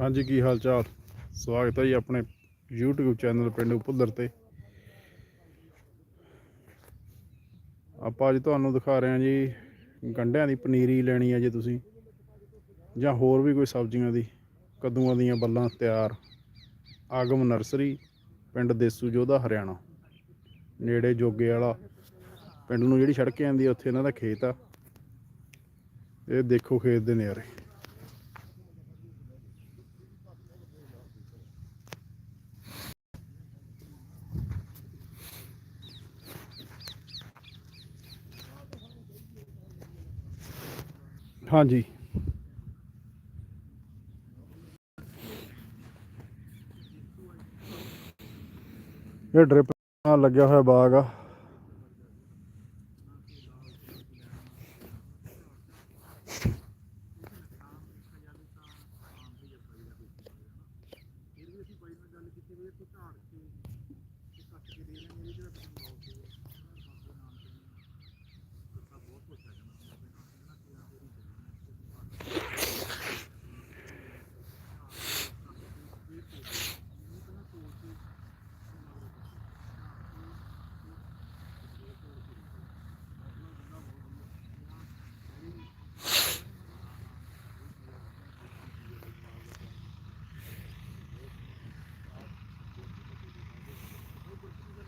ਹਾਂਜੀ, ਕੀ ਹਾਲ ਚਾਲ? ਸਵਾਗਤ ਹੈ ਜੀ ਆਪਣੇ YouTube ਚੈਨਲ ਪਿੰਡ ਉਪੁੱਧਰ ਤੇ। ਆਪਾਂ ਅੱਜ ਤੁਹਾਨੂੰ ਦਿਖਾ ਰਹੇ ਹਾਂ ਜੀ ਗੰਢਿਆਂ ਦੀ ਪਨੀਰੀ ਲੈਣੀ ਹੈ ਜੇ ਤੁਸੀਂ, ਜਾਂ ਹੋਰ ਵੀ ਕੋਈ ਸਬਜ਼ੀਆਂ ਦੀ, ਕੱਦੂਆਂ ਦੀਆਂ ਬੱਲਾਂ ਤਿਆਰ। ਆਗਮ ਨਰਸਰੀ, ਪਿੰਡ ਦੇਸੂ ਜੋਧਾ, ਹਰਿਆਣਾ। ਨੇੜੇ ਜੋਗੇ ਵਾਲਾ ਪਿੰਡ ਨੂੰ ਜਿਹੜੀ ਸੜਕ ਜਾਂਦੀ ਹੈ, ਉੱਥੇ ਇਹਨਾਂ ਦਾ ਖੇਤ ਆ। ਇਹ ਦੇਖੋ ਖੇਤ ਦੇ ਨਜ਼ਾਰੇ। ਹਾਂਜੀ। ਇਹ ਡ੍ਰਿਪ ਨਾਲ ਲੱਗਿਆ ਹੋਇਆ ਬਾਗ ਆ।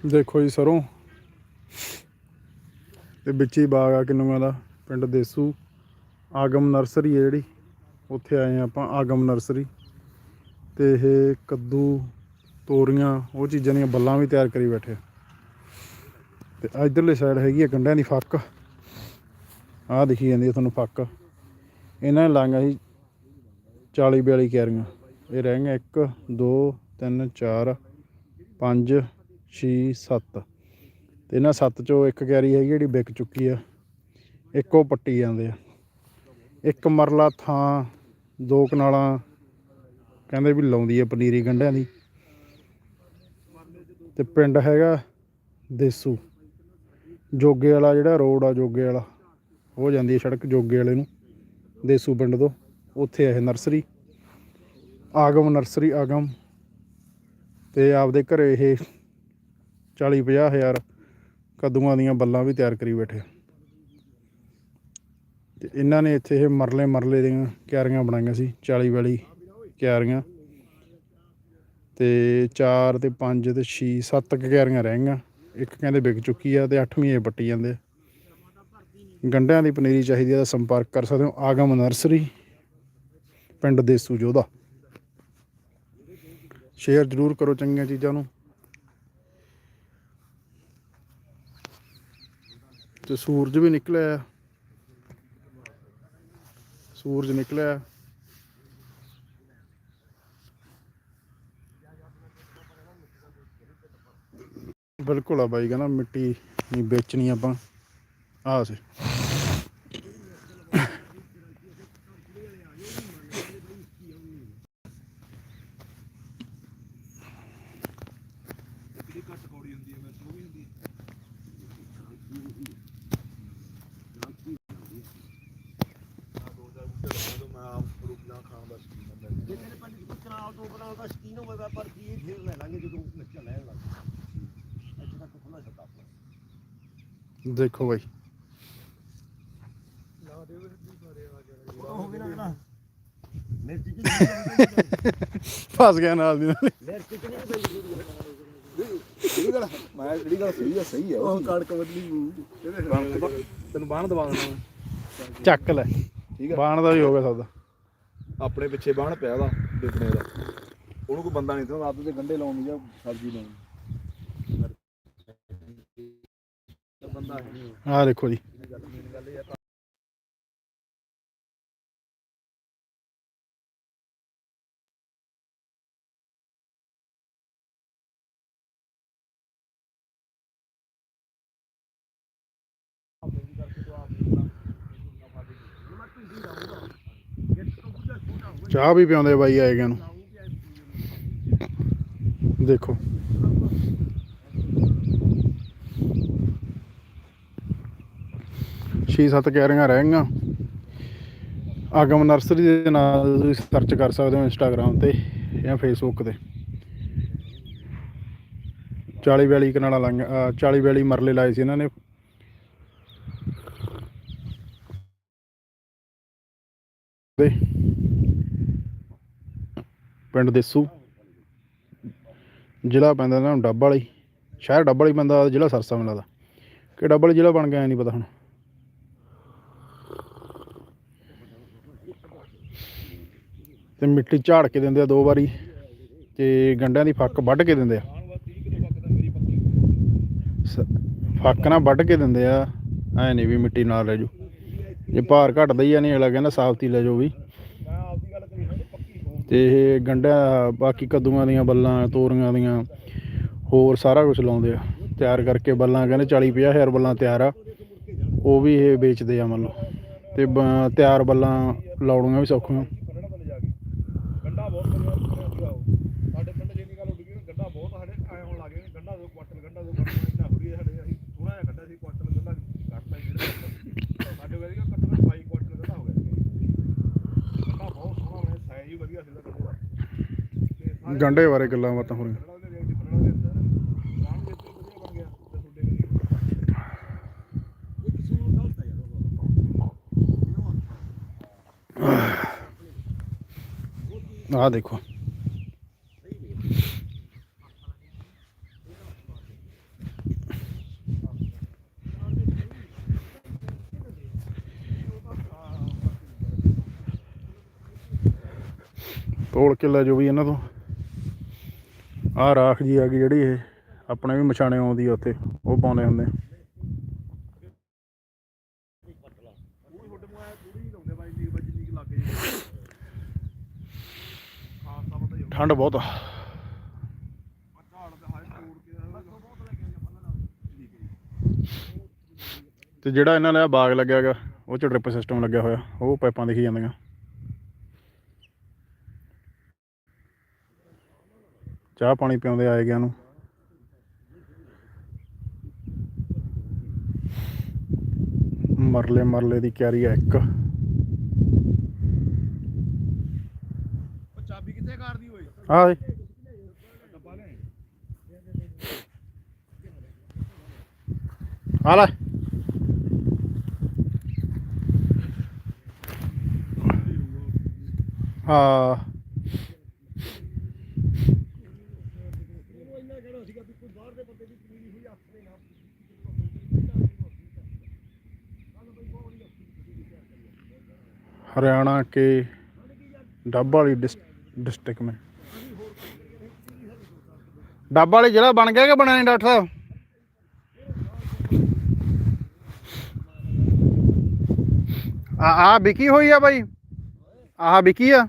ਦੇਖੋ ਜੀ ਸਰੋਂ। ਤੇ ਵਿੱਚ ਹੀ ਬਾਗ ਆ ਕਿੰਨੂਆਂ ਦਾ, ਪਿੰਡ ਦੇਸੂ। ਆਗਮ ਨਰਸਰੀ ਹੈ ਜਿਹੜੀ, ਉੱਥੇ ਆਏ ਹਾਂ ਆਪਾਂ, ਆਗਮ ਨਰਸਰੀ। ਤੇ ਇਹ ਕੱਦੂ, ਤੋਰੀਆਂ, ਉਹ ਚੀਜ਼ਾਂ ਦੀਆਂ ਬੱਲਾਂ ਵੀ ਤਿਆਰ ਕਰੀ ਬੈਠੇ ਆ। ਤੇ ਇਧਰਲੇ ਸਾਈਡ ਹੈਗੀ ਆ ਗੰਡਿਆਂ ਦੀ ਫੱਕ। ਆਹ ਦਿਖੀ ਜਾਂਦੀ ਹੈ ਤੁਹਾਨੂੰ ਫੱਕ। ਇਹਨਾਂ ਨੇ ਲਾਈਆਂ ਸੀ 40 42 ਕਿਆਰੀਆਂ ਇਹ ਰਹਿ ਗਈਆਂ 1 2 3 4 5 6 7 ਤੇ ਇਹਨਾਂ ਸੱਤ ਚੋਂ ਇੱਕ ਕੈਰੀ ਹੈਗੀ ਜਿਹੜੀ ਵਿਕ ਚੁੱਕੀ ਆ। ਇੱਕ ਉਹ ਪੱਟੀ ਜਾਂਦੇ ਆ। ਇੱਕ ਮਰਲਾ ਥਾਂ, ਦੋ ਕਨਾਲਾਂ, ਕਹਿੰਦੇ ਵੀ ਲਾਉਂਦੀ ਆ ਪਨੀਰੀ ਗੰਢਿਆਂ ਦੀ। ਤੇ ਪਿੰਡ ਹੈਗਾ ਦੇਸੂ। ਜੋਗੇ ਵਾਲਾ ਜਿਹੜਾ ਰੋਡ ਆ, ਜੋਗੇ ਵਾਲਾ, ਉਹ ਜਾਂਦੀ ਹੈ ਸੜਕ ਜੋਗੇ ਵਾਲੇ ਨੂੰ, ਦੇਸੂ ਪਿੰਡ ਤੋਂ। ਉੱਥੇ ਇਹ ਨਰਸਰੀ। ਆਗਮ ਨਰਸਰੀ, ਆਗਮ। ਤੇ ਆਪਦੇ ਘਰੇ ਇਹ 40 50 ਹਜ਼ਾਰ ਕੱਦੂਆਂ ਦੀਆਂ ਬੱਲਾਂ ਵੀ ਤਿਆਰ ਕਰੀ ਬੈਠੇ ਆ। ਤੇ ਇਹਨਾਂ ਨੇ ਇੱਥੇ ਇਹ ਮਰਲੇ ਮਰਲੇ ਦੀਆਂ ਕਿਆਰੀਆਂ ਬਣਾਈਆਂ ਸੀ 40 ਵਾਲੀ ਕਿਆਰੀਆਂ। ਤੇ 4 ਤੇ 5 ਤੇ 6 7 ਕਿਆਰੀਆਂ ਰਹਿ ਗਈਆਂ। ਇੱਕ ਕਹਿੰਦੇ ਵਿਕ ਚੁੱਕੀ ਆ ਤੇ 8ਵੀਂ ਇਹ ਪੱਟੀ ਜਾਂਦੇ ਆ। ਗੰਢਿਆਂ ਦੀ ਪਨੀਰੀ ਚਾਹੀਦੀ ਆ ਤਾਂ ਸੰਪਰਕ ਕਰ ਸਕਦੇ ਹੋ। ਆਗਮ ਨਰਸਰੀ, ਪਿੰਡ ਦੇਸੂ ਜੋਧਾ। ਸ਼ੇਅਰ ਜ਼ਰੂਰ ਕਰੋ ਚੰਗੀਆਂ ਚੀਜ਼ਾਂ ਨੂੰ। ਤੇ ਸੂਰਜ ਵੀ ਨਿਕਲਿਆ। ਸੂਰਜ ਨਿਕਲਿਆ। ਬਿਲਕੁਲ ਆ ਬਾਈ, ਕਹਿੰਦਾ ਮਿੱਟੀ ਨਹੀਂ ਵੇਚਣੀ ਆਪਾਂ। ਆ ਸੇ। ਜਿਹੜੇ ਪਿੰਡ ਚ ਕੋਈ ਕਨਾਲ ਦੋ ਕਨਾਲ ਦਾ ਸ਼ਕੀਨ ਹੋਵੇਗਾ ਪਰ ਕੀ ਇਹ ਫਿਰ ਲੈ ਲਾਂਗੇ ਜਦੋਂ ਨੱਚਾ ਲੈਣ ਲੱਗ ਇੱਥੇ ਤੱਕ ਖੁੱਲਾ ਛੱਡਾ ਆਪਣਾ ਦੇਖੋ ਬਾਈ। ਫਸ ਗਿਆ ਨਾਲ ਦੀ ਨਾਲ। ਜਿਹੜੀ ਗੱਲ ਮੈਂ ਜਿਹੜੀ ਗੱਲ ਸਹੀ ਆ ਸਹੀ ਆ ਉਹ ਕਣਕ ਵਧਲੀ ਤੈਨੂੰ ਬਾਣ ਦਵਾ ਦੇਣਾ ਚੱਕ ਲੈ। ਠੀਕ ਆ ਬਾਣ ਦਾ ਵੀ ਹੋ ਗਿਆ ਸੌਦਾ। ਆਪਣੇ ਪਿੱਛੇ ਬਾਣ ਪਿਆ ਉਹਦਾ ਦੇਖਣੇ ਦਾ। ਉਹਨੂੰ ਕੋਈ ਬੰਦਾ ਨਹੀਂ ਤੇ ਰਾਤ ਦੇ ਗੰਡੇ ਲਾਉਣੀ ਜਾਂ ਸਬਜ਼ੀ ਲਾਉਣੀ ਬੰਦਾ ਹੈ ਨਹੀਂ ਆਹ ਦੇਖੋ ਜੀ। ਚਾਹ ਵੀ ਪਿਆਉਂਦੇ ਬਾਈ ਆਏ ਗਏ ਨੂੰ। ਦੇਖੋ। ਛੇ ਸੱਤ ਕਿਆਰੀਆਂ ਰਹਿ ਗਈਆਂ। ਆਗਮ ਨਰਸਰੀ ਦੇ ਨਾਲ ਤੁਸੀਂ ਸਰਚ ਕਰ ਸਕਦੇ ਹੋ ਇੰਸਟਾਗ੍ਰam ਤੇ ਜਾਂ ਫੇਸਬੁੱਕ ਤੇ। 40 42 ਕਨਾਲਾ ਲਾਈਆਂ ਅਹ 40 42 ਮਰਲੇ ਲਾਏ ਸੀ ਇਹਨਾਂ ਨੇ। ਤੇ ਪਿੰਡ ਦੇਸੂ। ਜ਼ਿਲ੍ਹਾ ਪੈਂਦਾ ਇਹਨਾਂ ਨੂੰ ਡੱਬ ਵਾਲੀ। ਸ਼ਹਿਰ ਡੱਬ ਵਾਲੀ ਪੈਂਦਾ ਜ਼ਿਲ੍ਹਾ ਸਰਸਾ ਮਿਲਦਾ ਕਿ ਡੱਬ ਵਾਲੀ ਜ਼ਿਲ੍ਹਾ ਬਣ ਗਿਆ ਨਹੀਂ ਪਤਾ ਹੁਣ। ਤੇ ਮਿੱਟੀ ਝਾੜ ਕੇ ਦਿੰਦੇ ਆ ਦੋ ਵਾਰੀ ਤੇ ਗੰਡਿਆਂ ਦੀ ਫੱਕ ਵੱਢ ਕੇ ਦਿੰਦੇ ਆ। ਸ- ਫੱਕ ਨਾ ਵੱਢ ਕੇ ਦਿੰਦੇ ਆ। ਐ ਨਹੀਂ ਵੀ ਮਿੱਟੀ ਨਾਲ ਲੈ ਜੂ। ਜੇ ਭਾਰ ਘਟਦਾ ਹੀ ਆ ਨਹੀਂ ਅਗਲਾ ਕਹਿੰਦਾ ਸਾਫਤੀ ਲੈ ਜਾਓ ਵੀ। ਤੇ ਇਹ ਗੰਡਿਆਂ ਬਾਕੀ ਕੱਦੂਆਂ ਦੀਆਂ ਬੱਲਾਂ, ਤੋਰੀਆਂ ਦੀਆਂ ਹੋਰ ਸਾਰਾ ਕੁਝ ਲਾਉਂਦੇ ਆ। ਤਿਆਰ ਕਰਕੇ ਬੱਲਾਂ ਕਹਿੰਦੇ 40 50 ਹਜ਼ਾਰ ਬੱਲਾਂ ਤਿਆਰ ਆ। ਉਹ ਵੀ ਇਹ ਵੇਚਦੇ ਆ ਮੰਨ ਲਓ। ਤੇ ਬ- ਤਿਆਰ ਬੱਲਾਂ ਲਾਉਣੀਆਂ ਵੀ ਸੌਖੀਆਂ ਗੰਡਾ ਬਹੁਤ ਵਧੀਆ ਸੀਗਾ ਉਹ ਸਾਡੇ ਪਿੰਡ ਜਿੰਨੀ ਗੱਲ ਉੱਡ ਗਈ ਨਾ, ਗੰਡਾ ਬਹੁਤ ਸਾਡੇ ਆਏ ਹੋਣ ਲੱਗੇ ਨੇ ਗੰਡਾ ਦੋ ਕੁਆਟਲ ਗੰਡਾ ਦੋ ਕੁਆਟਲ ਇੰਨਾ ਹੋ ਰਹੀ ਹੈ ਸਾਡੇ ਅਸੀਂ ਥੋੜਾ ਜਿਹਾ ਕੱਢਿਆ ਸੀ ਕੁਆਟਲ ਗੰਡਾ ਕੱਢਦਾ ਹੀ ਜਿਹੜਾ ਸਾਡੇ ਹੋ ਗਿਆ ਸੀਗਾ ਘੱਟੋ ਘੱਟ 22 ਕੁਆਟਲ ਗੰਡਾ ਹੋ ਗਿਆ ਸੀਗਾ ਗੰਡਾ ਬਹੁਤ ਸੋਹਣਾ ਬਣਿਆ ਸਾਈਜ਼ ਵੀ ਵਧੀਆ ਸੀ ਉਹਦਾ ਗੰਡੇ ਦਾ ਤੇ ਸਾਰੇ ਗੰਡੇ ਬਾਰੇ ਗੱਲਾਂ ਬਾਤਾਂ ਹੋ ਰਹੀਆਂ। ਗੰਡਾ ਦੇਖੋ। ਤੋੜ ਕੇ ਲੈ ਜੋ ਵੀ ਇਹਨਾਂ ਤੋਂ। ਆਹ ਰਾਖ ਜੀ ਆ ਗਈ ਜਿਹੜੀ ਇਹ, ਆਪਣੇ ਵੀ ਮਛਾਣੇ ਆਉਂਦੀ ਆ ਉੱਥੇ, ਉਹ ਪਾਉਂਦੇ ਹੁੰਦੇ। ਠੰਡ ਬਹੁਤ ਆ। ਤੇ ਜਿਹੜਾ ਇਹਨਾਂ ਦਾ ਬਾਗ ਲੱਗਿਆ ਹੈਗਾ, ਉਹ ਚ ਡ੍ਰਿਪ ਸਿਸਟਮ ਲੱਗਿਆ ਹੋਇਆ, ਉਹ ਪਾਈਪਾਂ ਦਿਖੀ ਜਾਂਦੀਆਂ। ਚਾਹ ਪਾਣੀ ਪਿਆਉਂਦੇ ਆਏ ਗਿਆ ਨੂੰ। ਮਰਲੇ ਮਰਲੇ ਦੀ ਕਿਆਰੀ ਆ ਇੱਕ। ਉਹ ਚਾਬੀ ਕਿੱਥੇ ਕਰਦੀ ਓਏ? ਆ ਲੈ ਆ ਲੈ। ਹਾਂ हरियाणा के डब वाली डिस्ट्रिक्ट में डब वाली जिला बन गया कि बना नहीं डॉक्टर साहब ਆ ਆ ਵਿਕੀ ਹੋਈ ਆ ਬਾਈ ਆਹ ਵਿਕੀ ਆ ਹਾਂ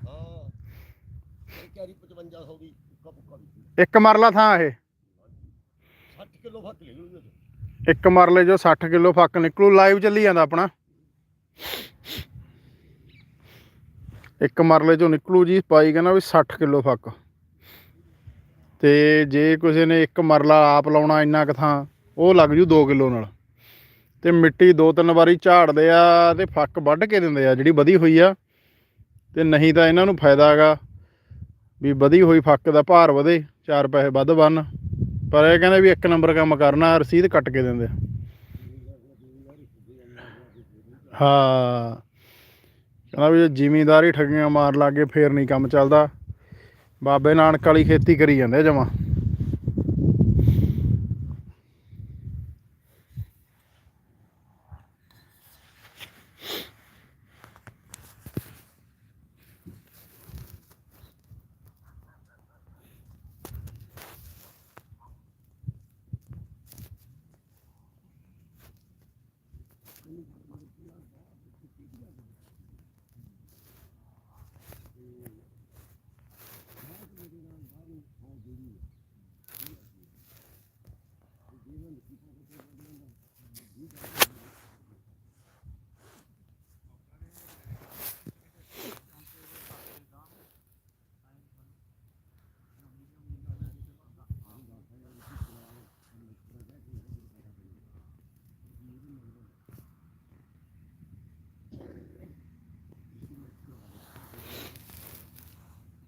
ਇਹ ਕੈਰੀ 5500 ਦੀ ਉੱਕਾ ਪੁੱਕਾ ਦੀ ਇੱਕ ਮਰਲਾ ਥਾਂ ਇਹ 60 ਕਿਲੋ ਫੱਕ ਲੈ ਲੂਗੇ ਇੱਕ ਮਰਲੇ ਜੋ 60 ਕਿਲੋ ਫੱਕ ਨਿਕਲੂ ਲਾਈਵ ਚੱਲੀ ਜਾਂਦਾ ਆਪਣਾ ਇੱਕ ਮਰਲੇ ਚੋਂ ਨਿਕਲੂ ਜੀ ਪਾਈ ਕਹਿੰਦਾ ਵੀ 60 ਕਿਲੋ ਫੱਕ। ਤੇ ਜੇ ਕਿਸੇ ਨੇ ਇੱਕ ਮਰਲਾ ਆਪ ਲਾਉਣਾ ਇੰਨਾ ਕੁ ਥਾਂ, ਉਹ ਲੱਗ ਜੂ 2 ਕਿਲੋ ਨਾਲ। ਤੇ ਮਿੱਟੀ ਦੋ ਤਿੰਨ ਵਾਰੀ ਝਾੜਦੇ ਆ ਤੇ ਫੱਕ ਵੱਢ ਕੇ ਦਿੰਦੇ ਆ, ਜਿਹੜੀ ਵਧੀ ਹੋਈ ਆ। ਤੇ ਨਹੀਂ ਤਾਂ ਇਹਨਾਂ ਨੂੰ ਫਾਇਦਾ ਹੈਗਾ ਵੀ ਵਧੀ ਹੋਈ ਫੱਕ ਦਾ ਭਾਰ ਵਧੇ, ਚਾਰ ਪੈਸੇ ਵੱਧ ਬਣ ਪਰ ਇਹ ਕਹਿੰਦੇ ਵੀ ਇੱਕ ਨੰਬਰ ਕੰਮ ਕਰਨਾ, ਰਸੀਦ ਕੱਟ ਕੇ ਦਿੰਦੇ ਹਾਂ। ਕਹਿੰਦਾ ਵੀ ਜੇ ਜ਼ਿਮੀਂਦਾਰੀ ਠੱਗੀਆਂ ਮਾਰ ਲਾਗੇ ਫੇਰ ਨਹੀਂ ਕੰਮ ਚੱਲਦਾ। ਬਾਬੇ ਨਾਨਕ ਵਾਲੀ ਖੇਤੀ ਕਰੀ ਜਾਂਦੇ ਜਮਾ।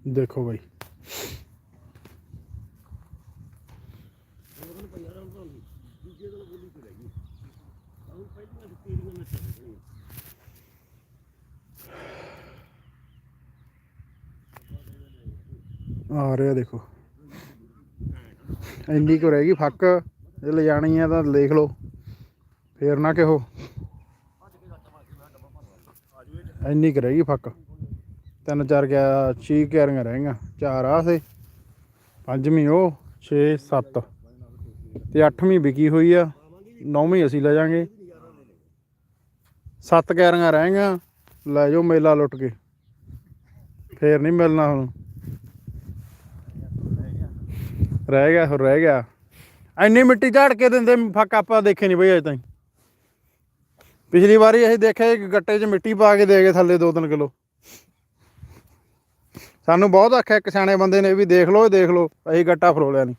ਦੇਖੋ ਬਾਈ। ਆ ਰਿਹਾ ਦੇਖੋ। ਇੰਨੀ ਕੁ ਰਹਿ ਗਈ, ਫੱਕ। ਜੇ ਲੈ ਜਾਣੀ ਆ ਤਾਂ ਦੇਖ ਲਓ। ਫੇਰ ਨਾ ਕਿਹੋ। ਇੰਨੀ ਕੁ ਰਹਿ ਗਈ, ਫੱਕ। ਤਿੰਨ ਚਾਰ ਗਿਆ, ਛੇ ਕਿਆਰੀਆਂ ਰਹਿ ਗਈਆਂ ਚਾਰ ਆ ਸੇ। ਪੰਜਵੀਂ ਉਹ 6 7 ਤੇ ਅੱਠਵੀਂ ਵਿਕੀ ਹੋਈ ਆ, ਨੌਵੀਂ ਅਸੀਂ ਲੈ ਜਾਾਂਗੇ। ਸੱਤ ਕਿਆਰੀਆਂ ਰਹਿ ਗਈਆਂ ਲੈ ਜਾਓ ਮੇਲਾ ਲੁੱਟ ਕੇ। ਫੇਰ ਨਹੀਂ ਮਿਲਣਾ ਹੁਣ। ਰਹਿ ਗਿਆ ਹੋਰ ਰਹਿ ਗਿਆ। ਇੰਨੀ ਮਿੱਟੀ ਝਾੜ ਕੇ ਦਿੰਦੇ, ਫੱਕ ਆਪਾਂ ਦੇਖੇ ਨਹੀਂ ਬਈ ਅਜੇ ਤਾਈਂ। ਪਿਛਲੀ ਵਾਰੀ ਅਸੀਂ ਦੇਖਿਆ ਗੱਟੇ 'ਚ ਮਿੱਟੀ ਪਾ ਕੇ ਦੇ ਗਏ ਥੱਲੇ 2-3 ਕਿਲੋ। ਸਾਨੂੰ ਬਹੁਤ ਆਖਿਆ ਇੱਕ ਸਿਆਣੇ ਬੰਦੇ ਨੇ ਵੀ ਦੇਖ ਲਓ ਦੇਖ ਲਓ, ਅਸੀਂ ਗੱਟਾ ਫਰੋਲਿਆ ਨਹੀਂ।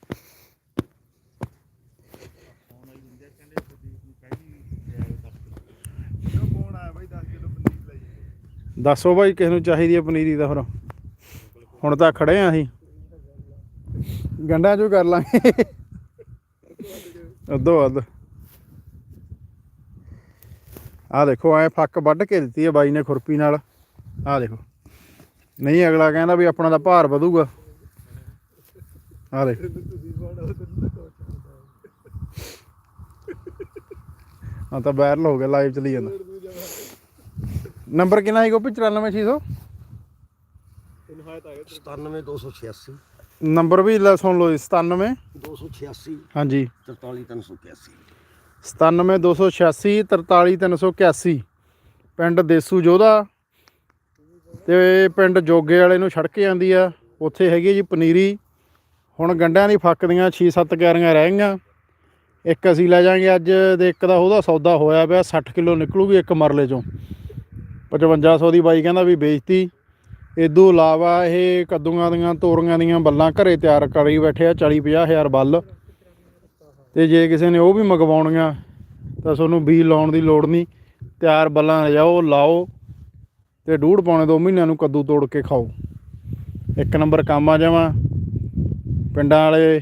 ਫੋਨ ਆਇਆ ਬਾਈ 10 ਦੱਸੋ ਭਾਈ ਕਿਸ ਨੂੰ ਚਾਹੀਦੀ ਹੈ ਪਨੀਰੀ ਦਾ ਫਿਰ? ਹੁਣ ਤਾਂ ਖੜੇ ਆ ਅਸੀਂ। ਗੰਡਾਂ ਚੋਂ ਕਰ ਲਾਂਗੇ। ਅੱਧੋ ਅੱਧ। ਆ ਦੇਖੋ, ਐ ਫੱਕ ਵੱਢ ਕੇ ਦਿੱਤੀ ਹੈ ਬਾਈ ਨੇ ਖੁਰਪੀ ਨਾਲ। ਆ ਦੇਖੋ। ਨਹੀਂ ਅਗਲਾ ਕਹਿੰਦਾ ਵੀ ਆਪਣਾ ਤਾਂ ਭਾਰ ਵਧੂਗਾ। ਦੇਖ। ਆ ਤਾਂ ਵਾਇਰਲ ਹੋ ਗਿਆ ਲਾਈਵ ਚਲੀ ਜਾਂਦਾ। ਨੰਬਰ ਕਿੰਨਾ ਹੈ ਗੋਪੀ? 94600 ਤੈਨੂੰ ਹਾਇਤ ਆ ਗਿਆ 97286 ਨੰਬਰ ਵੀ ਲੈ ਸੁਣ ਲਓ ਜੀ 97 286 ਹਾਂਜੀ। 43381 97286 43381 ਪਿੰਡ ਦੇਸੂ ਜੋਧਾ। ਤੇ ਪਿੰਡ ਜੋਗੇ ਵਾਲੇ ਨੂੰ ਛੜਕ ਜਾਂਦੀ ਆ। ਉੱਥੇ ਹੈਗੀ ਜੀ ਪਨੀਰੀ। ਹੁਣ ਗੰਡਿਆਂ ਦੀ ਫੱਕ ਦੀਆਂ 6-7 ਕਿਆਰੀਆਂ ਰਹਿ ਗਈਆਂ। ਇੱਕ ਅਸੀਂ ਲੈ ਜਾਾਂਗੇ ਅੱਜ ਦੇ ਇੱਕ ਦਾ ਉਹਦਾ ਸੌਦਾ ਹੋਇਆ ਪਿਆ 60 ਕਿਲੋ ਨਿਕਲੂਗੀ ਇੱਕ ਮਰਲੇ ਚੋਂ। 5500 ਦੀ ਬਾਈ ਕਹਿੰਦਾ ਵੀ ਵੇਚਤੀ ਇਦੋਂ ਇਲਾਵਾ ਇਹ ਕੱਦੂਆਂ ਦੀਆਂ, ਤੋਰੀਆਂ ਦੀਆਂ ਬੱਲਾਂ ਘਰੇ ਤਿਆਰ ਕਰੀ ਬੈਠੇ ਆ 40 50 ਹਜ਼ਾਰ ਬੱਲ। ਤੇ ਜੇ ਕਿਸੇ ਨੇ ਉਹ ਵੀ ਮੰਗਵਾਉਣੀਆਂ, ਤਾਂ ਤੁਹਾਨੂੰ ਬੀਜ ਲਾਉਣ ਦੀ ਲੋੜ ਨਹੀਂ। ਤਿਆਰ ਬੱਲਾਂ ਲਿਜਾਓ ਲਾਓ। ਤੇ ਡੂਢ ਪੌਣੇ ਦੋ ਮਹੀਨਿਆਂ ਨੂੰ ਕੱਦੂ ਤੋੜ ਕੇ ਖਾਓ। ਇੱਕ ਨੰਬਰ ਕੰਮ ਆ ਜਾਵਾਂ। ਪਿੰਡਾਂ ਵਾਲੇ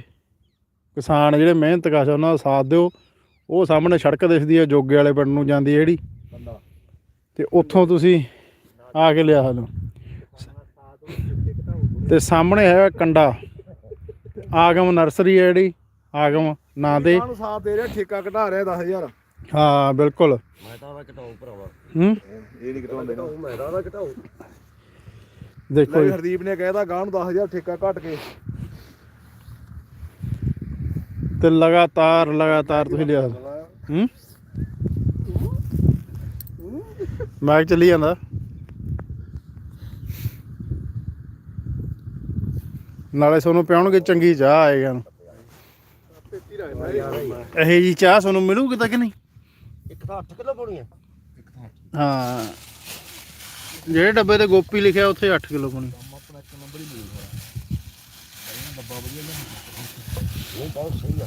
ਕਿਸਾਨ ਜਿਹੜੇ ਮਿਹਨਤ ਕਰ ਉਹਨਾਂ ਦਾ ਸਾਥ ਦਿਓ। ਉਹ ਸਾਹਮਣੇ ਸੜਕ ਦਿਖਦੀ ਹੈ ਜੋਗੇ ਵਾਲੇ ਪਿੰਡ ਨੂੰ ਜਾਂਦੀ ਹੈ ਜਿਹੜੀ। ਤੇ ਉੱਥੋਂ ਤੁਸੀਂ ਆ ਕੇ ਲਿਆ ਲਓ ਤੇ ਸਾਹਮਣੇ ਹੈ ਕੰਡਾ। ਆਗਮ ਨਰਸਰੀ ਹੈ ਜਿਹੜੀ। ਆਗਮ ਨਾਂ ਦੇ ਸਾਥ ਦੇ ਰਿਹਾ ਠੇਕਾ ਘਟਾ ਰਿਹਾ 10000 ਹਾਂ ਬਿਲਕੁਲ। ਮੈਂ ਤਾਂ ਉਹਦਾ ਘਟਾਉ ਭਰਾਵਾ। ਹੂੰ? ਇਹ ਨਹੀਂ ਘਟਾਉਂਦੇ ਘਟਾਉ ਮੈਂ ਤਾਂ ਉਹਦਾ ਘਟਾਉ ਦੇਖੋ ਜੀ, ਹਰਦੀਪ ਨੇ ਕਹਿਦਾ ਗਾਂ ਨੂੰ 10000 ਠੇਕਾ ਘਟ ਕੇ। ਤੇ ਲਗਾਤਾਰ ਲਗਾਤਾਰ ਤੁਸੀਂ ਲਿਆ। ਹੂੰ? ਮੈਚ ਚੱਲੀ ਜਾਂਦਾ। ਨਾਲੇ ਤੁਹਾਨੂੰ ਪਿਆਉਣਗੇ ਚੰਗੀ ਚਾਹ ਆਏਗਾ। ਇਹ ਜੀ ਚਾਹ ਤੁਹਾਨੂੰ ਮਿਲੂਗੀ ਤਾਂ ਕਿ ਨਹੀਂ? ਇੱਕ ਤਾਂ 8 ਕਿਲੋ ਪਾਉਣੀ ਆ। ਹਾਂ। ਜਿਹੜੇ ਡੱਬੇ ਤੇ ਗੋਪੀ ਲਿਖਿਆ ਉੱਥੇ 8 ਕਿਲੋ ਪਾਣੀ ਆਪਣਾ ਇੱਕ ਨੰਬਰ ਹੀ ਮਿਲੂਗਾ ਡੱਬਾ ਵਧੀਆ ਲਿਆ। ਉਹ ਬਹੁਤ ਸਹੀ ਆ।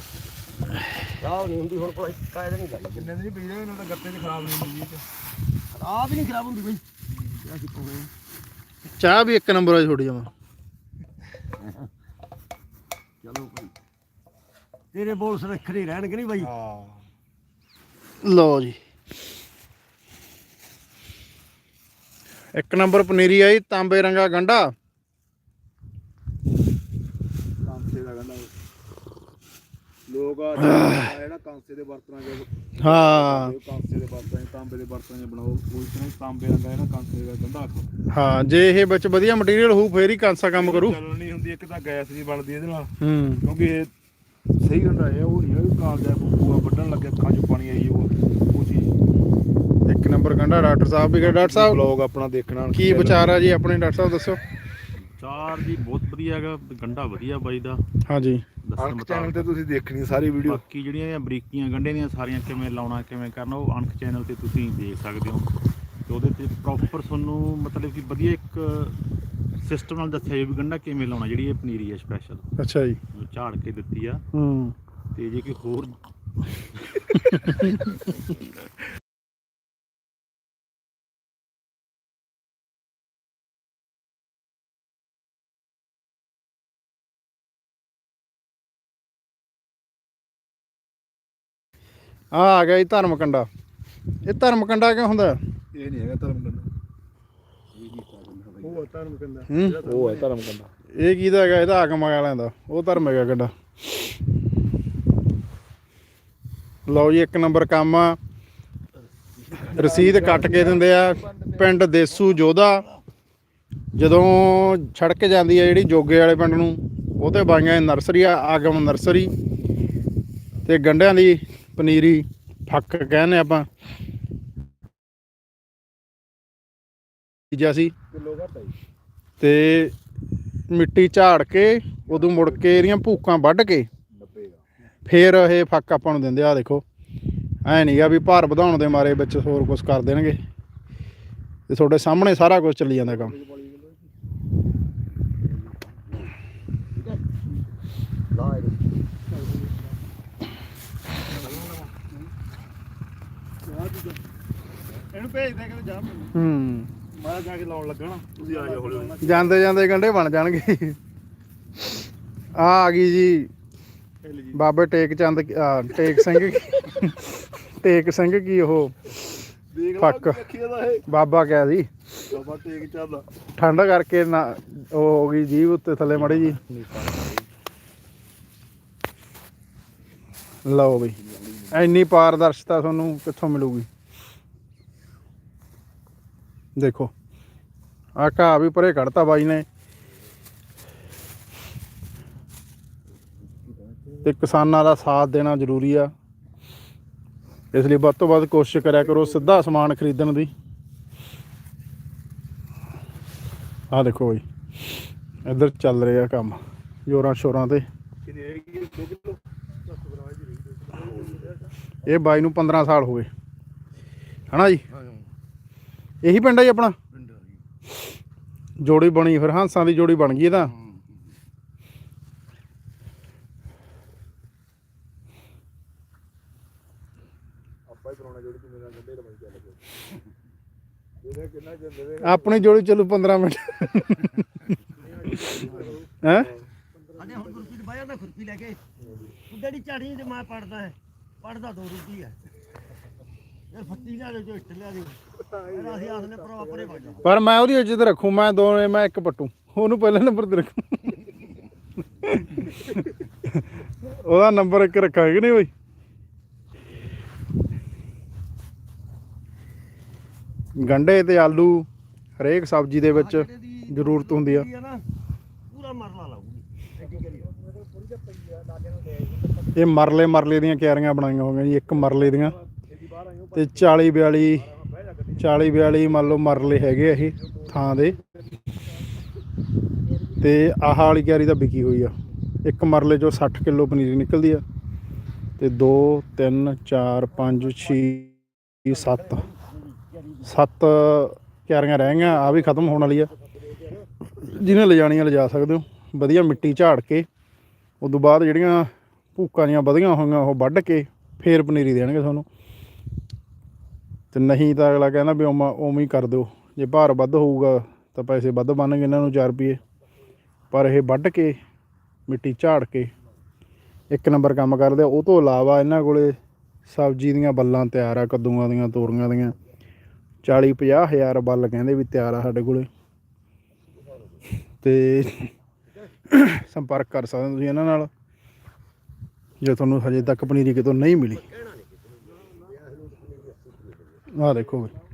ਚਾਹ ਨਹੀਂ ਹੁੰਦੀ ਹੁਣ ਕੋਈ ਕਾਇਦਾ ਨਹੀਂ ਗੱਲ ਕਿੰਨੇ ਦਿਨ ਪੀ ਰਹੇ ਇਹਨਾਂ ਦਾ ਗੱਤੇ 'ਚ ਖਰਾਬ ਨਹੀਂ ਹੁੰਦੀ ਜੀ ਆਹ ਵੀ ਨਹੀਂ ਖਰਾਬ ਹੁੰਦੀ ਬਈ ਅਸੀਂ ਪਾਉਣੇ ਆ। ਚਾਹ ਵੀ ਇੱਕ ਨੰਬਰ ਵਾਲੀ ਛੋੜੀ ਜਾਵਾਂ ਚਲੋ ਭਾਈ। ਤੇਰੇ ਬੋਲ ਸੁਰੱਖਰੇ ਰਹਿਣਗੇ ਨਹੀਂ ਬਾਈ। ਹਾਂ। ਲਓ ਜੀ। ਇੱਕ ਨੰਬਰ ਪਨੀਰੀ ਆਈ ਤਾਂਬੇ ਰੰਗਾ ਗੰਡਾ। ਕਾਂਸੇ ਦਾ ਕਹਿੰਦਾ ਲੋਕ ਆ ਜਿਹੜਾ ਕਾਂਸੇ ਦੇ ਬਰਤਨਾਂ 'ਚ ਹਾਂ। ਉਹ ਕਾਂਸੇ ਦੇ ਬਰਤਨਾਂ 'ਚ ਤਾਂਬੇ ਦੇ ਬਰਤਨਾਂ 'ਚ ਬਣਾਓ। ਕੋਈ ਤਰ੍ਹਾਂ ਤਾਂਬੇ ਰੰਗਾ ਹੈ ਨਾ ਕਾਂਸੇ ਦਾ ਆਖੋ। ਹਾਂ ਜੇ ਇਹ ਵਿੱਚ ਵਧੀਆ ਮਟੀਰੀਅਲ ਹੋਊ ਫੇਰ ਹੀ ਕਾਂਸਾ ਕੰਮ ਕਰੂ। ਚੱਲਣ ਨਹੀਂ ਹੁੰਦੀ ਇੱਕ ਤਾਂ ਗੈਸ ਨਹੀਂ ਬਣਦੀ ਇਹਦੇ ਨਾਲ। ਹੂੰ। ਕਿਉਂਕਿ ਇਹ ਸਹੀ ਗੰਢਾ ਹੈ ਉਹ ਨਹੀਂ ਹੈ ਕਾਲ ਦਾ ਬੂਆ ਵੱਢਣ ਲੱਗੇ ਅੱਖਾਂ 'ਚ ਪਾਣੀ ਆਈ ਉਹ ਉਹ ਇੱਕ ਨੰਬਰ ਗੰਡਾ ਡਾਕਟਰ ਸਾਹਿਬ ਵੀ ਗਏ। ਡਾਕਟਰ ਸਾਹਿਬ ਬਲੌਗ ਆਪਣਾ ਦੇਖਣਾ ਕੀ ਵਿਚਾਰ ਆ ਜੀ ਆਪਣੇ? ਡਾਕਟਰ ਸਾਹਿਬ ਦੱਸੋ। ਚਾਰ ਜੀ ਬਹੁਤ ਵਧੀਆ ਹੈਗਾ ਗੰਡਾ ਵਧੀਆ ਬਾਈ ਦਾ। ਹਾਂਜੀ। ਅਣਖ ਚੈਨਲ ਤੇ ਤੁਸੀਂ ਦੇਖਣੀ ਸਾਰੀ ਵੀਡੀਓ। ਬਾਕੀ ਜਿਹੜੀਆਂ ਇਹ ਬਰੀਕੀਆਂ ਗੰਡੇ ਦੀਆਂ ਸਾਰੀਆਂ ਕਿਵੇਂ ਲਾਉਣਾ ਕਿਵੇਂ ਕਰਨਾ ਉਹ ਅਣਖ ਚੈਨਲ ਤੇ ਤੁਸੀਂ ਦੇਖ ਸਕਦੇ ਹੋ। ਤੇ ਉਹਦੇ ਤੇ ਪ੍ਰੋਪਰ ਤੁਹਾਨੂੰ ਮਤਲਬ ਕਿ ਵਧੀਆ ਇੱਕ ਸਿਸਟਮ ਨਾਲ ਦੱਸਿਆ ਜਾਵੇ ਵੀ ਗੰਡਾ ਕਿਵੇਂ ਲਾਉਣਾ ਜਿਹੜੀ ਇਹ ਪਨੀਰੀ ਹੈ ਸਪੈਸ਼ਲ ਅੱਛਾ ਜੀ। ਝਾੜ ਕੇ ਦਿੱਤੀ ਆ। ਹੂੰ। ਤੇ ਜੇ ਕੋਈ ਹੋਰ ਆ ਆ ਗਿਆ ਜੀ ਧਰਮ ਕੰਡਾ ਇਹ ਧਰਮ ਕੰਡਾ ਕਿਉਂ ਹੁੰਦਾ? ਇਹ ਨਹੀਂ ਹੈਗਾ ਧਰਮ ਕੰਡਾ ਉਹ ਧਰਮ ਕਹਿੰਦਾ ਹੂੰ। ਉਹ ਹੈ। ਧਰਮ ਕੰਡਾ ਇਹ ਕਿਹਦਾ ਹੈਗਾ? ਇਹਦਾ ਆਗਮ ਵਾਲਿਆਂ ਦਾ। ਉਹ ਧਰਮ ਹੈਗਾ ਕੰਡਾ। ਲਓ ਜੀ ਇੱਕ ਨੰਬਰ ਕੰਮ ਆ। ਰਸੀਦ ਕੱਟ ਕੇ ਦਿੰਦੇ ਆ ਪਿੰਡ ਦੇਸੂ ਜੋਧਾ। ਜਦੋਂ ਛੜਕ ਜਾਂਦੀ ਹੈ ਜਿਹੜੀ ਜੋਗੇ ਵਾਲੇ ਪਿੰਡ ਨੂੰ ਉਹ ਤੇ ਬਾਈਆਂ ਨਰਸਰੀ ਆ ਆਗਮ ਨਰਸਰੀ। ਤੇ ਗੰਡਿਆਂ ਦੀ ਪਨੀਰੀ ਫੱਕ ਕਹਿੰਦੇ ਆਪਾਂ। ਜੀ ਸੀ। ਕਿਲੋ ਘੱਟ ਹੈ ਤੇ ਮਿੱਟੀ ਝਾੜ ਕੇ ਉਦੋਂ ਮੁੜ ਕੇ ਇਹਦੀਆਂ ਭੂਕਾਂ ਵੱਢ ਕੇ 90 ਦਾ ਫੇਰ ਇਹ ਫੱਕ ਆਪਾਂ ਨੂੰ ਦਿੰਦੇ ਆ ਦੇਖੋ। ਐ ਨਹੀਂਗਾ ਵੀ ਭਾਰ ਵਧਾਉਣ ਦੇ ਮਾਰੇ ਵਿੱਚ ਹੋਰ ਕੁਝ ਕਰ ਦੇਣਗੇ। ਤੇ ਤੁਹਾਡੇ ਸਾਹਮਣੇ ਸਾਰਾ ਕੁਝ ਚੱਲੀ ਜਾਂਦਾ ਕੰਮ। ਲਾ ਇਹਨੂੰ ਇਹਨੂੰ ਭੇਜ ਦੇ ਕਿ ਜਾ ਹੂੰ। ਮੈਂ ਜਾ ਕੇ ਲਾਉਣ ਲੱਗਾ ਨਾ ਤੁਸੀਂ ਆ ਜਾਓ ਹੌਲੀ ਹੌਲੀ। ਜਾਂਦੇ ਜਾਂਦੇ ਗੰਢੇ ਬਣ ਜਾਣਗੇ। ਆ ਆ ਗਈ ਜੀ। ਹਿੱਲ ਜੀ ਬਾਬੇ ਟੇਕ ਚੰਦ ਆ, ਟੇਕ ਸਿੰਘ ਟੇਕ ਸਿੰਘ ਕੀ ਉਹ? ਦੇਖ ਦਾ ਇਹ। ਬਾਬਾ ਕਿਹਾ ਸੀ ਬਾਬਾ ਟੇਕ ਚੱਲਦਾ ਠੰਡ ਕਰਕੇ ਨਾ ਉਹ ਹੋ ਗਈ ਜੀਭ ਉੱਤੇ ਥੱਲੇ ਮੜੀ ਜੀ। ਲਓ ਬਈ। ਇੰਨੀ ਪਾਰਦਰਸ਼ਤਾ ਤੁਹਾਨੂੰ ਕਿੱਥੋਂ ਮਿਲੂਗੀ? ਦੇਖੋ ਆ ਘਾਹ ਵੀ ਪਰੇ ਕੱਢਤਾ ਬਾਈ ਨੇ। ਤੇ ਕਿਸਾਨਾਂ ਦਾ ਸਾਥ ਦੇਣਾ ਜ਼ਰੂਰੀ ਆ। ਇਸ ਲਈ ਵੱਧ ਤੋਂ ਵੱਧ ਕੋਸ਼ਿਸ਼ ਕਰਿਆ ਕਰੋ ਸਿੱਧਾ ਸਮਾਨ ਖਰੀਦਣ ਦੀ। ਆ ਦੇਖੋ ਬਈ, ਇੱਧਰ ਚੱਲ ਰਿਹਾ ਕੰਮ, ਜੋਰਾਂ ਸ਼ੋਰਾਂ ਤੇ। ਕਿੰਨੀ ਹੈਗੀ 2 ਕਿਲੋ ਇਹ ਬਾਈ ਨੂੰ 15 ਸਾਲ ਹੋ ਗਏ। ਹਨਾ ਜੀ? ਇਹੀ ਪਿੰਡ ਜੀ ਆਪਣਾ? ਜੋੜੀ ਬਣੀ ਫਿਰ ਹਾਂਸਾਂ ਦੀ ਜੋੜੀ ਬਣ ਗਈ ਹੀ ਇਹਦੇ ਆਪਣੀ ਜੋੜੀ ਚੱਲੂ 15 ਮਿੰਟ। ਹੈ? ਅਜੇ ਹੁਣ ਗੁਰਪ੍ਰੀਤ ਬਾਇਆ ਨਾ ਖੁਰਪੀ ਲੈ ਕੇ। ਤੂੰ ਜਿਹੜੀ ਝਾੜੀ ਤੇ ਮੈਂ ਪੜਦਾ ਹੈ। ਪੜਦਾ ਦੋ ਰੁਪਈ ਹੈ। ਯਾਰ ਫੱਤੀ ਲਿਆ ਦੇ ਜੋ ਇੱਟ ਲਿਆ ਦੇ। ਫਿਰ ਅਸੀਂ ਪਰਵਾ ਪਰੇ ਵਗ ਜਾ। ਪਰ ਮੈਂ ਉਹਦੀ ਇੱਜ਼ਤ ਰੱਖੂ ਮੈਂ ਦੋਵੇਂ ਮੈਂ ਇੱਕ ਪੱਟੂ। ਉਹਨੂੰ ਪਹਿਲੇ ਨੰਬਰ ਤੇ ਰੱਖੂ। ਉਹਦਾ ਨੰਬਰ ਇੱਕ ਰੱਖਾਂਗੇ ਨਹੀਂ ਬਈ? ਗੰਡੇ ਤੇ ਆਲੂ ਹਰੇਕ ਸਬਜ਼ੀ ਦੇ ਵਿੱਚ ਜ਼ਰੂਰਤ ਹੁੰਦੀ ਆ। ਪੂਰਾ ਮਰਲਾ ਲਾਊਗੀ ਐਡੀ ਕਰੀ ਇਹ ਮਰਲੇ ਮਰਲੇ ਦੀਆਂ ਕਿਆਰੀਆਂ ਬਣਾਈਆਂ ਹੋਈਆਂ ਜੀ, ਇੱਕ ਮਰਲੇ ਦੀਆਂ। ਤੇ 40 42 40 42 ਮੰਨ ਲਓ ਮਰਲੇ ਹੈਗੇ ਆ ਇਹ ਥਾਂ ਦੇ। ਤੇ ਆਹ ਵਾਲੀ ਕਿਆਰੀ ਤਾਂ ਵਿਕੀ ਹੋਈ ਆ। ਇੱਕ ਮਰਲੇ ਚੋਂ 60 ਕਿਲੋ ਪਨੀਰੀ ਨਿਕਲਦੀ ਆ। ਤੇ 2 3 4 5 6 7 7 ਕਿਆਰੀਆਂ ਰਹਿ ਗਈਆਂ ਆ ਵੀ ਖਤਮ ਹੋਣ ਵਾਲੀ ਆ। ਜਿਹਨੇ ਲਿਜਾਣੀਆਂ ਲਿਜਾ ਸਕਦੇ ਹੋ। ਵਧੀਆ ਮਿੱਟੀ ਝਾੜ ਕੇ, ਉਦੋਂ ਬਾਅਦ ਜਿਹੜੀਆਂ ਭੂਕਾਂ ਦੀਆਂ ਵਧੀਆਂ ਹੋਈਆਂ, ਉਹ ਵੱਢ ਕੇ ਫੇਰ ਪਨੀਰੀ ਦੇਣਗੇ ਤੁਹਾਨੂੰ। ਤੇ ਨਹੀਂ ਤਾਂ ਅਗਲਾ ਕਹਿੰਦਾ ਵੀ ਉਮਾ, ਉਵੇਂ ਹੀ ਕਰ ਦਿਓ। ਜੇ ਭਾਰ ਵੱਧ ਹੋਊਗਾ, ਤਾਂ ਪੈਸੇ ਵੱਧ ਬਣਨਗੇ ਇਹਨਾਂ ਨੂੰ 4 ਰੁਪਏ। ਪਰ ਇਹ ਵੱਢ ਕੇ, ਮਿੱਟੀ ਝਾੜ ਕੇ, ਇੱਕ ਨੰਬਰ ਕੰਮ ਕਰਦੇ ਆ। ਉਹ ਤੋਂ ਇਲਾਵਾ ਇਹਨਾਂ ਕੋਲੇ ਸਬਜ਼ੀ ਦੀਆਂ ਬੱਲਾਂ ਤਿਆਰ ਆ, ਕੱਦੂਆਂ ਦੀਆਂ, ਤੋਰੀਆਂ ਦੀਆਂ। 40 50 ਹਜ਼ਾਰ ਬੱਲ ਕਹਿੰਦੇ ਵੀ ਤਿਆਰ ਆ ਸਾਡੇ ਕੋਲੇ। ਤੇ ਸੰਪਰਕ ਕਰ ਸਕਦੇ ਤੁਸੀਂ ਇਹਨਾਂ ਨਾਲ। ਜੇ ਤੁਹਾਨੂੰ ਹਜੇ ਤੱਕ ਪਨੀਰੀ ਕਿਤੋਂ ਨਹੀਂ ਮਿਲੀ। ਆਹ ਦੇਖੋ ਬਈ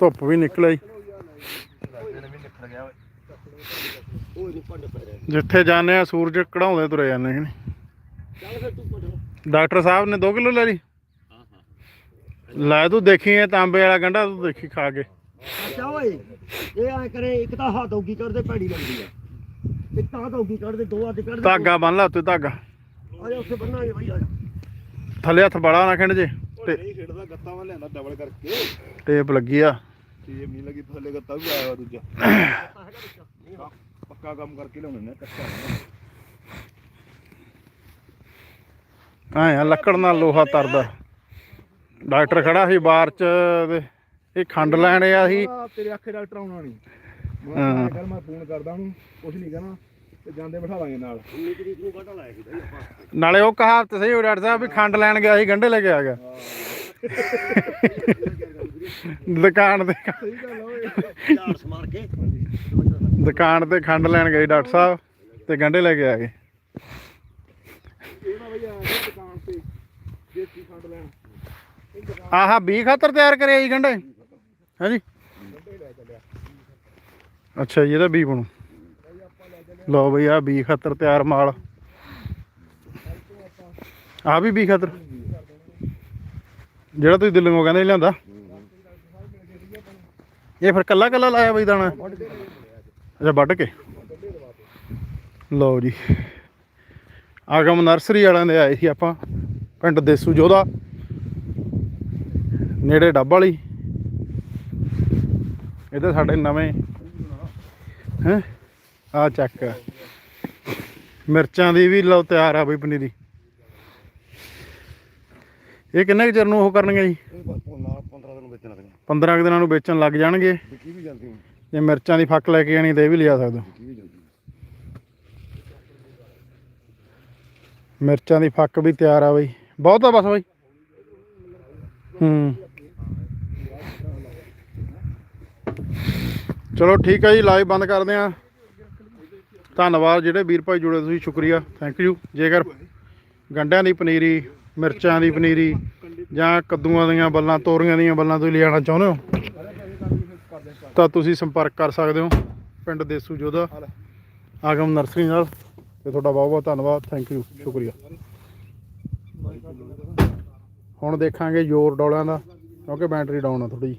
ਧੁੱਪ ਵੀ ਨਿਕਲ ਆਈ ਜਿੱਥੇ ਜਾਂਦੇ ਆ ਸੂਰਜ ਕਢਾਉਂਦੇ ਤੁਰੇ ਜਾਂਦੇ ਪੜ ਡਾਕਟਰ ਸਾਹਿਬ ਨੇ 2 ਕਿਲੋ ਲੈ ਲਈ? ਲੈ ਤੂੰ ਦੇਖੀ ਇਹ ਤਾਂਬੇ ਵਾਲਾ ਗੰਢਾ ਤੂੰ ਦੇਖੀ ਖਾ ਕੇ। ਅੱਛਾ ਓਏ ਇਹ ਐ ਕਰੇ ਇੱਕ ਤਾਂ ਹੱਥ ਔਗੀ ਕਰਦੇ ਭੈੜੀ ਲੱਗਦੀ ਆ। ਇੱਕ ਤਾਂ ਹੱਥ ਔਗੀ ਕਰਦੇ ਦੋ ਹੱਥ ਕਰਦੇ ਧਾਗਾ ਬੰਨ ਲਾ ਉੱਤੇ ਧਾਗਾ। ਅਜੇ ਉੱਥੇ ਬੰਨਾਂਗੇ ਬਈ ਆ ਜਾ। ਥੱਲੇ ਹੱਥ ਬੜਾ ਨਾ ਖਿੰਡ ਜੇ। ਉਹ ਨਹੀਂ ਖੇਡਦਾ ਗੱਤਾਂ ਵਾਂ ਲਿਆਂਦਾ ਡਬਲ ਕਰਕੇ। ਟੇਪ ਲੱਗੀ ਆ। ਟੀਮ ਨਹੀਂ ਲੱਗੀ ਥੱਲੇ ਗੱਤਾ ਵੀ ਆਇਆ ਦੂਜਾ। ਪੱਕਾ ਕੰਮ ਕਰਕੇ ਲਿਆਉਣੇ ਨੇ ਕੱਚਾ ਨਹੀਂ। ਐ ਆ ਲੱਕੜ ਨਾਲ ਲੋਹਾ ਤਰਦਾ। ਡਾਕਟਰ ਖੜਾ ਸੀ ਬਾਹਰ ਚ ਤੇ ਇਹ ਖੰਡ ਲੈਣ ਆ ਸੀ। ਤੇਰੇ ਆਖੇ ਡਾਕਟਰ ਆਉਣਾ ਨਹੀਂ ਮੈਂ ਫੋਨ ਕਰਦਾ ਉਹਨੂੰ ਕੁਝ ਨਹੀਂ ਕਹਿਣਾ। ਤੇ ਜਾਂਦੇ ਬਿਠਾ ਲਾਂਗੇ ਨਾਲ। 19 ਤਰੀਕ ਨੂੰ ਕੱਢ ਲਾਇਆ ਸੀ ਬਈ ਆਪਾਂ। ਨਾਲੇ ਉਹ ਕਹਾਵਤ ਸਹੀ ਹੋ ਡਾਕਟਰ ਸਾਹਿਬ ਵੀ ਖੰਡ ਲੈਣ ਗਿਆ ਸੀ ਗੰਢੇ ਲੈ ਕੇ ਆ ਗਿਆ। ਦੁਕਾਨ ਤੇ ਸਹੀ ਗੱਲ ਓਏ। ਝਾੜ ਸਮਾਰ ਕੇ। ਦੁਕਾਨ ਤੇ ਖੰਡ ਲੈਣ ਗਏ ਡਾਕਟਰ ਸਾਹਿਬ ਤੇ ਗੰਢੇ ਲੈ ਕੇ ਆ ਗਏ। ਇਹ ਨਾ ਬਈ ਆ ਗਿਆ ਦੁਕਾਨ ਤੇ ਦੇਸੀ ਖੰਡ ਲੈਣ। ਆਹਾ 20 ਖਾਤਰ ਤਿਆਰ ਕਰਿਆ ਜੀ ਗੰਢੇ? ਹਾਂਜੀ ਅੱਛਾ ਜੀ ਇਹਦਾ ਬੀ ਬਣੂ। ਲਓ ਬਈ ਆ ਬੀ ਖਤਰ ਤਿਆਰ ਮਾਲ। ਆ ਵੀ ਬੀ ਖਾਤਰ। ਜਿਹੜਾ ਤੁਸੀਂ ਦਿੱਲੀੋਂ ਕਹਿੰਦੇ ਲਿਆਂਦਾ। ਇਹ ਫਿਰ ਕੱਲਾ ਕੱਲਾ ਲਾਇਆ ਬਈ ਦਾਣਾ। ਅੱਛਾ, ਵੱਢ ਕੇ। ਲਓ ਜੀ। ਆਗਮ ਨਰਸਰੀ ਵਾਲਿਆਂ ਦੇ ਆਏ ਸੀ ਆਪਾਂ। ਪਿੰਡ ਦੇਸੂ ਜੋਧਾ। ਨੇੜੇ ਡੱਬ ਵਾਲੀ। ਇਹ ਤਾਂ ਸਾਡੇ ਨਵੇਂ। ਹੈ? ਆ ਚੱਕ। ਮਿਰਚਾਂ ਦੀ ਵੀ ਲਓ ਤਿਆਰ ਆ ਬਈ ਪਨੀਰੀ। ਇਹ ਕਿੰਨੇ ਕੁ ਚਿਰ ਨੂੰ ਉਹ ਕਰਨਗੇ ਜੀ? ਇਹ ਬਸ 15 ਦਿਨ ਵੇਚਣਾ ਤੇ 15 ਕੁ ਦਿਨਾਂ ਨੂੰ ਵੇਚਣ ਲੱਗ ਜਾਣਗੇ। ਵਿਕੀ ਵੀ ਜਾਂਦੀ ਹੁਣ। ਜੇ ਮਿਰਚਾਂ ਦੀ ਫੱਕ ਲੈ ਕੇ ਆਣੀ ਤੇ ਇਹ ਵੀ ਲਿਆ ਸਕਦੇ। ਹੋ ਵਿਕੀ ਵੀ ਜਾਂਦੀ ਮਿਰਚਾਂ ਦੀ ਫੱਕ ਵੀ ਤਿਆਰ ਆ ਬਈ। ਬਹੁਤ ਆ ਬਸ ਬਈ। ਹੂੰ। ਚਲੋ ਠੀਕ ਹੈ ਜੀ ਲਾਈਵ ਬੰਦ ਕਰਦੇ ਆ। ਧੰਨਵਾਦ ਜਿਹੜੇ ਵੀਰ ਭਾਈ ਜੁੜੇ ਤੁਸੀਂ, ਸ਼ੁਕਰੀਆ ਥੈਂਕ ਯੂ ਜੇਕਰ ਗੰਡਿਆਂ ਦੀ ਪਨੀਰੀ, ਮਿਰਚਾਂ ਦੀ ਪਨੀਰੀ ਜਾਂ ਕੱਦੂਆਂ ਦੀਆਂ ਬੱਲਾਂ, ਤੋਰੀਆਂ ਦੀਆਂ ਬੱਲਾਂ ਤੁਸੀਂ ਲਿਆਉਣਾ ਚਾਹੁੰਦੇ ਹੋ, ਤਾਂ ਤੁਸੀਂ ਸੰਪਰਕ ਕਰ ਸਕਦੇ ਹੋ ਪਿੰਡ ਦੇਸੂ ਜੋਧਾ, ਆਗਮ ਨਰਸਰੀ ਨਾਲ। ਤੇ ਤੁਹਾਡਾ ਬਹੁਤ ਬਹੁਤ ਧੰਨਵਾਦ ਥੈਂਕ ਯੂ ਸ਼ੁਕਰੀਆ। ਹੁਣ ਦੇਖਾਂਗੇ ਜ਼ੋਰ ਡੋਲਿਆਂ ਦਾ, ਕਿਉਂਕਿ ਬੈਟਰੀ ਡਾਊਨ ਆ ਥੋੜੀ